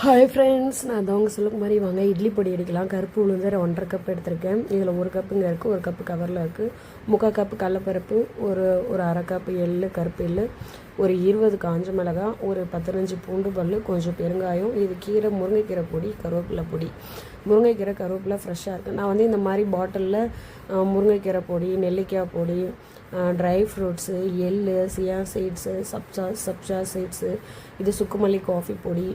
Hi friends நான் அதவங்க சொல்லுக்கு மாதிரி வாங்க. இட்லி பொடி அடிக்கலாம். கருப்பு உளுந்து ஒன்றரை கப் எடுத்திருக்கேன். இதில் ஒரு கப்புங்க இருக்குது ஒரு கப்பு கவரில் இருக்குது முக்கால் கப்பு கடலப்பருப்பு ஒரு ஒரு அரை கப்பு எள்ளு கருப்பு எள்ளு ஒரு இருபது காஞ்ச மிளகாய் ஒரு பதினஞ்சு பூண்டு பல் கொஞ்சம் பெருங்காயம் இது கீரை முருங்கைக்கீரை பொடி கருவேப்பிலை பொடி. முருங்கைக்கீரை கருவேப்பிலை ஃப்ரெஷ்ஷாக இருக்குது நான் வந்து இந்த மாதிரி பாட்டிலில் முருங்கைக்கீரை பொடி நெல்லிக்காய் பொடி ட்ரை ஃப்ரூட்ஸு எள்ளு சியா சீட்ஸு சப்ஜா சப்ஜா சீட்ஸு இது சுக்குமல்லி காஃபி பொடி.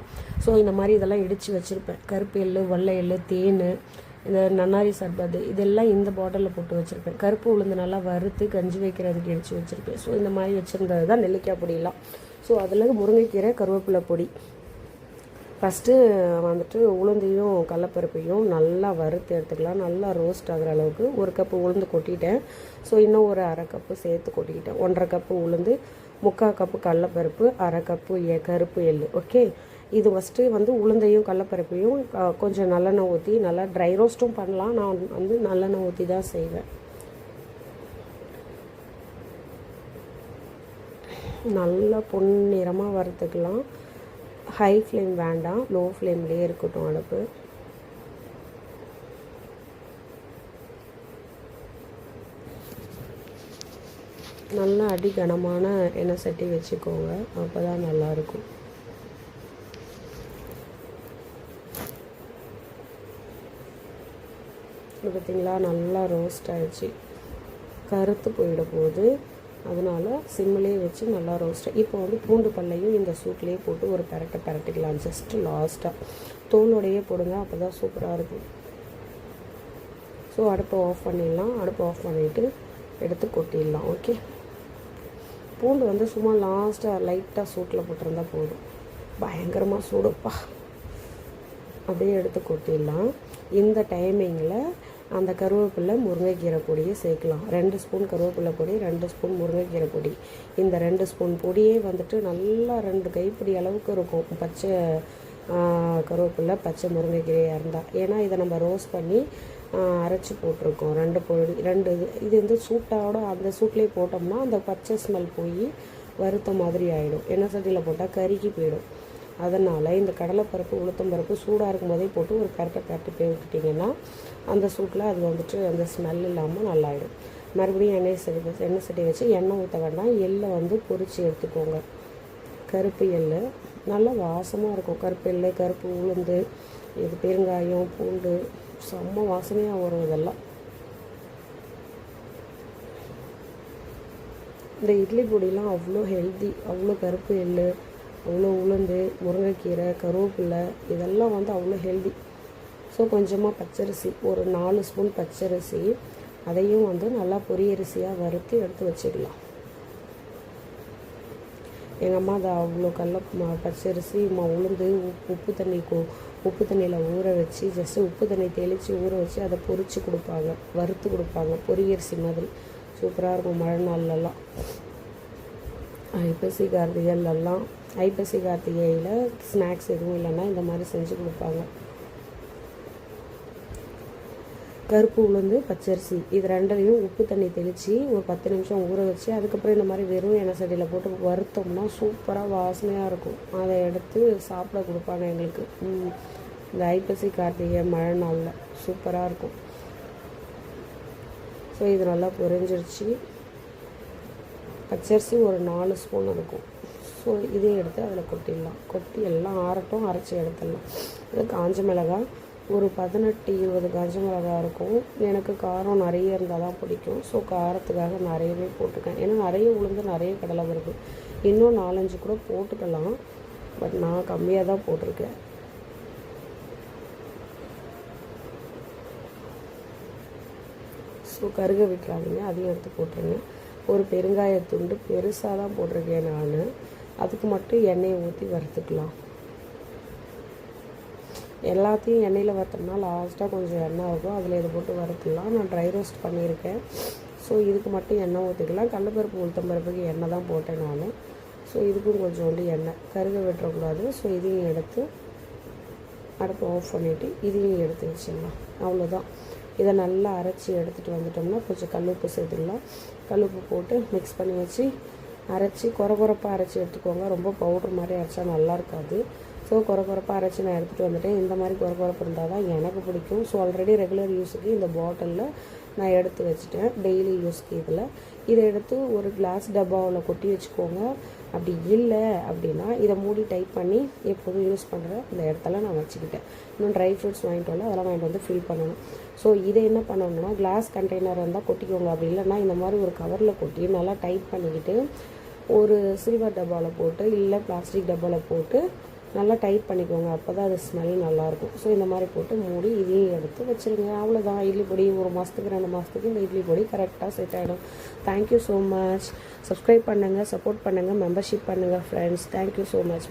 ஸோ இந்த மாதிரி இதெல்லாம் இடித்து வச்சுருப்பேன். கருப்பு எள்ளு வெள்ளை எள்ளு தேன் இந்த நன்னாரி சர்பத்து இதெல்லாம் இந்த பாட்டிலில் போட்டு வச்சுருப்பேன். கருப்பு உளுந்து நல்லா வறுத்து கஞ்சி வைக்கிறதுக்கு எடுத்து வச்சுருப்பேன். ஸோ இந்த மாதிரி வச்சுருந்தது தான் நெல்லிக்காய் பொடியெல்லாம். ஸோ அதில் முருங்கைக்கீரை கருவேப்பிலை பொடி. ஃபஸ்ட்டு வந்துட்டு உளுந்தையும் கடலப்பருப்பையும் நல்லா வறுத்து எடுத்துக்கலாம். நல்லா ரோஸ்ட் ஆகிற அளவுக்கு ஒரு கப்பு உளுந்து கொட்டிட்டேன். ஸோ இன்னும் ஒரு அரை கப்பு சேர்த்து கொட்டிக்கிட்டேன். ஒன்றரை கப்பு உளுந்து முக்கால் கப்பு கடலப்பருப்பு அரை கப்பு எ கருப்பு எள் ஓகே இது ஃபஸ்ட்டு வந்து உளுந்தையும் கடலப்பருப்பையும் கொஞ்சம் நல்லெண்ணெய் ஊற்றி நல்லா ட்ரை ரோஸ்ட்டும் பண்ணலாம். நான் வந்து நல்லெண்ணெய் ஊற்றி தான் செய்வேன். நல்லா பொன்னிறமாக வறுத்துக்கலாம். ஹை ஃப்ளேம் வேண்டாம். லோ ஃப்ளேம்லேயே இருக்கட்டும் அடுப்பு. நல்லா அடி கனமான எண்ணெய் சட்டி வச்சுக்கோங்க. அப்போ தான் நல்லாயிருக்கும். பார்த்தீங்களா நல்லா ரோஸ்ட் ஆகிடுச்சு கருத்து போயிட போகுது. அதனால் சிம்மிலே வச்சு நல்லா ரோஸ்ட் இப்போ வந்து பூண்டு பல்லையும் இந்த சூட்லேயே போட்டு ஒரு பரட்டை பரட்டிக்கலாம் ஜஸ்ட்டு லாஸ்ட்டாக தோலோடையே போடுங்க அப்போ தான் சூப்பராக இருக்கும். ஸோ அடுப்பை ஆஃப் பண்ணிடலாம். அடுப்பை ஆஃப் பண்ணிவிட்டு எடுத்து கொட்டிடலாம். ஓகே பூண்டு வந்து சும்மா லாஸ்ட்டாக லைட்டாக சூட்டில் போட்டிருந்தா போதும். பயங்கரமாக சூடுப்பா. அப்படியே எடுத்து கொட்டிடலாம். இந்த டைமிங்கில் அந்த கருவேப்பிலை முருங்கைக்கீரை பொடியை சேர்க்கலாம். ரெண்டு ஸ்பூன் கருவேப்பிலை பொடி ரெண்டு ஸ்பூன் முருங்கைக்கீரை பொடி. இந்த ரெண்டு ஸ்பூன் பொடியே வந்துட்டு நல்லா ரெண்டு கைப்பிடி அளவுக்கு இருக்கும். பச்சை கருவேப்பிலை பச்சை முருங்கைக்கீரையாக இருந்தால் ஏன்னா இதை நம்ம ரோஸ் பண்ணி அரைச்சி போட்டிருக்கோம். ரெண்டு பொடி ரெண்டு இது இது வந்து சூட்டோட அந்த சூட்லேயே போட்டோம்னா அந்த பச்சை ஸ்மெல் போய் வறுத்த மாதிரி ஆகிடும் எண்ணெய் சட்டியில் போட்டால் கருகி போயிடும். அதனால் இந்த கடலைப்பருப்பு உளுத்தம்பருப்பு சூடாக இருக்கும் போதே போட்டு ஒரு கரெக்டை கரெக்டு போய் விட்டுட்டிங்கன்னா அந்த சூட்டில் அது வந்துட்டு அந்த ஸ்மெல் இல்லாமல் நல்லாயிடும். மறுபடியும் எண்ணெய் சட்டி வச்சு எண்ணெய் சட்டி வச்சு எண்ணெய் ஊற்ற வேண்டாம். எள்ளை வந்து பொறிச்சு எடுத்துக்கோங்க. கருப்பு எள்ளு நல்லா வாசமாக இருக்கும். கருப்பு எள்ளு கருப்பு உளுந்து இது பெருங்காயம் பூண்டு செம்ம வாசனையாக வரும் இதெல்லாம். இந்த இட்லி பொடிலாம் அவ்வளோ ஹெல்தி அவ்வளோ கருப்பு எள்ளு அவ்வளோ உளுந்து முருங்கைக்கீரை கருவேப்பிலை இதெல்லாம் வந்து அவ்வளோ ஹெல்தி ஸோ கொஞ்சமாக பச்சரிசி ஒரு நாலு ஸ்பூன் பச்சரிசி அதையும் வந்து நல்லா பொரியரிசியாக வறுத்து எடுத்து வச்சிடலாம் எங்கள் அம்மா அதை அவ்வளோ கடல பச்சரிசி உளுந்து உப்பு உப்பு தண்ணி கு உப்பு தண்ணியில் ஊற வச்சு ஜஸ்ட்டு உப்பு தண்ணி தெளித்து ஊற வச்சு அதை பொறிச்சு கொடுப்பாங்க வறுத்து கொடுப்பாங்க பொரியரிசி மாதிரி. சூப்பராக இருக்கும் மழை நாள்லலாம் ஐப்பசி கார்த்திகைலலாம் ஐப்பசி கார்த்திகையில் ஸ்நாக்ஸ் எதுவும் இல்லைன்னா இந்த மாதிரி செஞ்சு கொடுப்பாங்க. கருப்பு உளுந்து பச்சரிசி இது ரெண்டையும் உப்பு தண்ணி தெளித்து ஒரு பத்து நிமிஷம் ஊற வச்சு அதுக்கப்புறம் இந்த மாதிரி வெறும் எண்ணெய் சட்டியில் போட்டு வறுத்தோம்னா சூப்பராக வாசனையாக இருக்கும். அதை எடுத்து சாப்பிட கொடுப்பாங்க எங்களுக்கு. இந்த ஐப்பசி கார்த்திகை மழை நாளில் சூப்பராக இருக்கும். ஸோ இது நல்லா பொரிஞ்சிருச்சு. பச்சரிசி ஒரு நாலு ஸ்பூன் இருக்கும். ஸோ இதையும் எடுத்து அதில் கொட்டிடலாம். கொட்டி எல்லாம் ஆறட்டும் அரைச்சி எடுத்துடலாம். இது காஞ்ச மிளகாய் ஒரு பதினெட்டு இருபது காஞ்ச மிளகாய் இருக்கும். எனக்கு காரம் நிறைய இருந்தால் தான் பிடிக்கும். ஸோ காரத்துக்காக நிறையவே போட்டிருக்கேன். ஏன்னா நிறைய உளுந்து நிறைய கடலை வருது இன்னும் நாலஞ்சு கூட போட்டுக்கலாம். பட் நான் கம்மியாக தான் போட்டிருக்கேன். ஸோ கருக விட்டுறாதீங்க அதையும் எடுத்து போட்டுருங்க. ஒரு பெருங்காயத்துண்டு பெருசாக தான் போட்டிருக்கேன் நான். அதுக்கு மட்டும் எண்ணெயை ஊற்றி வறுத்துக்கலாம். எல்லாத்தையும் எண்ணெயில் வறுத்தோம்னா லாஸ்ட்டாக கொஞ்சம் எண்ணெய் ஆகும். அதில் இதை போட்டு வறுத்துடலாம். நான் ட்ரை ரோஸ்ட் பண்ணியிருக்கேன். ஸோ இதுக்கு மட்டும் எண்ணெய் ஊற்றிக்கலாம் கடலப்பருப்பு உளுத்தம்பருப்புக்கு எண்ணெய் தான் போட்டேன் நான். ஸோ இதுக்கும் கொஞ்சோண்டு எண்ணெய். கருக விட்டுறக்கூடாது. ஸோ இதையும் எடுத்து அடுப்பு ஆஃப் பண்ணிவிட்டு இதையும் எடுத்து வச்சிடலாம். அவ்வளோதான் இதை நல்லா அரைச்சி எடுத்துகிட்டு வந்துட்டோம்னா கொஞ்சம் கல்லுப்பு சேர்த்துடலாம். கல்லுப்பு போட்டு மிக்ஸ் பண்ணி வச்சு அரைச்சி குறை குறைப்பாக அரைச்சி எடுத்துக்கோங்க. ரொம்ப பவுட்ரு மாதிரி அரைச்சா நல்லா இருக்காது. ஸோ குறை குறைப்பாக அரைச்சி நான் எடுத்துகிட்டு வந்துட்டேன். இந்த மாதிரி குறை குறைப்பு இருந்தால் தான் எனக்கு பிடிக்கும். ஸோ ஆல்ரெடி ரெகுலர் யூஸுக்கு இந்த பாட்டிலில் நான் எடுத்து வச்சுட்டேன். டெய்லி யூஸ்க்கு இதில். இதை எடுத்து ஒரு கிளாஸ் டப்பாவில் கொட்டி வச்சுக்கோங்க. அப்படி இல்லை அப்படின்னா இதை மூடி டைப் பண்ணி எப்போதும் யூஸ் பண்ணுற இந்த இடத்துல நான் வச்சுக்கிட்டேன். இன்னும் ட்ரை ஃப்ரூட்ஸ் வாங்கிட்டு வரல அதெல்லாம் வாங்கிட்டு வந்து ஃபில் பண்ணணும். ஸோ இதை என்ன பண்ணணும்னா கிளாஸ் கண்டெய்னர் இருந்தால் கொட்டிக்கோங்க. அப்படி இல்லைன்னா இந்த மாதிரி ஒரு கவரில் கொட்டி நல்லா டைட் பண்ணிக்கிட்டு ஒரு சில்வர் டப்பாவில் போட்டு இல்லை பிளாஸ்டிக் டப்பாவில் போட்டு நல்லா டைட் பண்ணிக்கோங்க. அப்போ தான் அது ஸ்மெல் நல்லாயிருக்கும். ஸோ இந்த மாதிரி போட்டு மூடி இதையும் எடுத்து வச்சுருங்க. அவ்வளோதான் இட்லி பொடி ஒரு மாதத்துக்கு ரெண்டு மாதத்துக்கு இந்த இட்லி பொடி கரெக்டாக செட் ஆகிடும் thank you so much subscribe பண்ணுங்கள் சப்போர்ட் பண்ணுங்கள் மெம்பர்ஷிப் பண்ணுங்கள் friends thank you so much